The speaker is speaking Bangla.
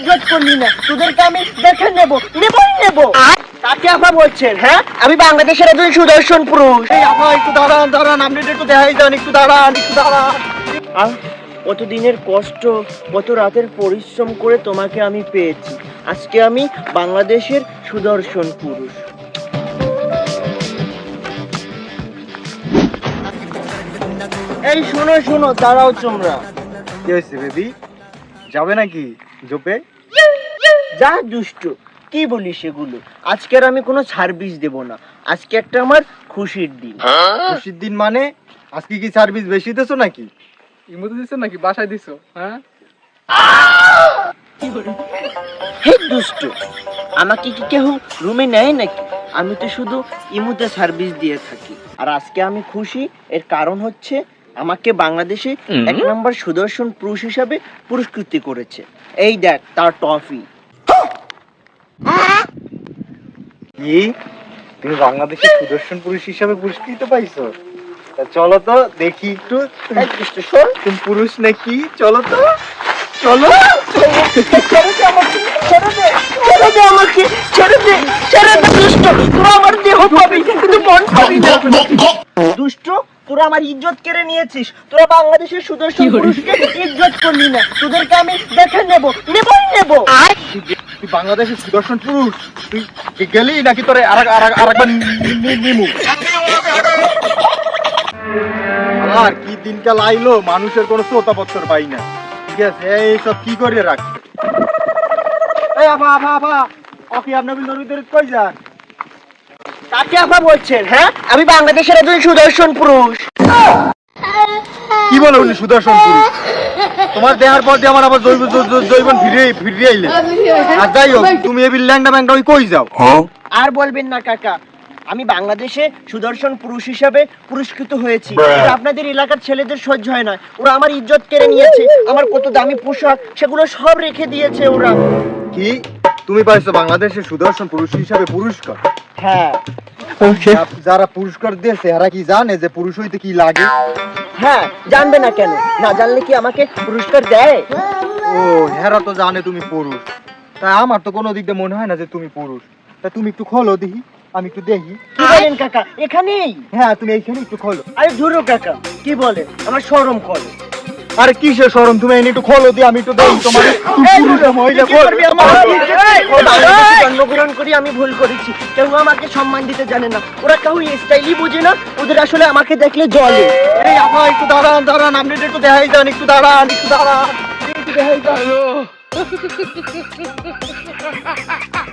ইজ্জত করলি না। তোদেরকে আমি দেখে নেব নেবই নেব। কাকে আপা বলছেন হ্যাঁ? আমি বাংলাদেশের একজন সুদর্শন পুরুষ। এই আপা একটু দাঁড়ান দাঁড়ান আপনি একটু দেখাই যান একটু দাঁড়ান একটু দাঁড়ান। কত দিনের কষ্ট কত রাতের পরিশ্রম করে তোমাকে আমি পেয়েছি। আজকে আমি বাংলাদেশের সুদর্শন পুরুষ। এই শোনো শোনো দাঁড়াও তোমরা। কি হয়েছে বেবি? যাবে নাকি? জোপে? যা দুষ্ট কি বলি সেগুলো আজকে আর আমি কোনো সার্ভিস দেব না। আজকে একটা আমার খুশির দিন। খুশির দিন মানে আজকে কি সার্ভিস বেশি দিছো নাকি? ইমোতে দিছো নাকি? বাসায় দিছো হ্যাঁ? হে দুষ্ট আমাকে কি কেউ রুমে নেয় নাকি? আমি তো শুধু ইমুতে সার্ভিস দিয়ে থাকি। আর আজকে আমি খুশি এর কারণ হচ্ছে আমাকে বাংলাদেশে এক নম্বর সুদর্শন পুরুষ হিসাবে পুরস্কৃত করেছে। এই দেখ তার ট্রফি। কি? তুমি বাংলাদেশের সুদর্শন পুরুষ হিসাবে পুরস্কৃত পাইছো? চলো তো দেখি একটু। তুমি পুরুষ নাকি? চলো তো। চলো। ছেড়ে দে আমাকে ছেড়ে দে ছেড়ে দে আমাকে ছেড়ে দে দুষ্ট। তোরা আমার দেহ পাবি কিন্তু মন পাবি না দুষ্ট তোরা আমার ইজ্জত কেড়ে নিয়েছিস। তোরা বাংলাদেশের সুদর্শন পুরুষকে ইজ্জত করলি না। তোদেরকে আমি দেখে নেব নেবই নেব। তুই বাংলাদেশের সুদর্শন পুরুষ তুই গেলি নাকি তোরে আর আর আরেকবার নিমু? আর কি দিনকাল আইলো মানুষের কোনো শ্রোতাপত্তর পাই না। ঠিক আছে এই সব কি করে রাখ? এই আফা আফা আফা ওকে আপনার বিল ভিতরে কই যান? কাকে আপা বলছেন হ্যাঁ? আমি বাংলাদেশের একজন সুদর্শন পুরুষ। কি বলে উনি সুদর্শন পুরুষ? তোমার দেহার পর দিয়ে আমার আবার জৈব জৈবন ফিরে ফিরে আইলে। আর যাই হোক তুমি এই ল্যাংটা ব্যাংটা ওই কই যাও? আর বলবেন না কাকা। আমি বাংলাদেশে সুদর্শন পুরুষ হিসাবে পুরস্কৃত হয়েছি। আপনাদের এলাকার ছেলেদের সহ্য হয় না। ওরা আমার ইজ্জত কেড়ে নিয়েছে আমার কত দামি পোশাক সেগুলো সব রেখে দিয়েছে ওরা। কি? তুমি পাইছো বাংলাদেশের সুদর্শন পুরুষ হিসাবে পুরস্কার? হ্যাঁ। যারা পুরস্কার দিয়েছে এরা কি জানে যে পুরুষ হইতে কি লাগে? হ্যাঁ জানবে না কেন? না জানলে কি আমাকে পুরস্কার দেয়? ও হেরা তো জানে তুমি পুরুষ। তাই আমার তো কোনো দিক দিয়ে মনে হয় না যে তুমি পুরুষ। তা তুমি একটু খোলো দেখি আমি একটু দেখি। কি বলেন কাকা এখানেই? হ্যাঁ তুমি এইখানে একটু খোলো। আরে ধরো কাকা কি বলে? আমার শরম করে। আরে কিসের সরম তুমি এনে একটু খোলো দিয়ে আমি একটু দেখি তোমার। মহিলা জন্মগ্রহণ করি আমি ভুল করেছি। কেউ আমাকে সম্মান দিতে জানে না। ওরা কেউ স্টাইলই বোঝে না। ওদের আসলে আমাকে দেখলে জলে। এই আপা একটু দাঁড়ান দাঁড়ান আপনি একটু দেখাই যান একটু দাঁড়ান একটু দাঁড়ান। একটু দেখাই যান।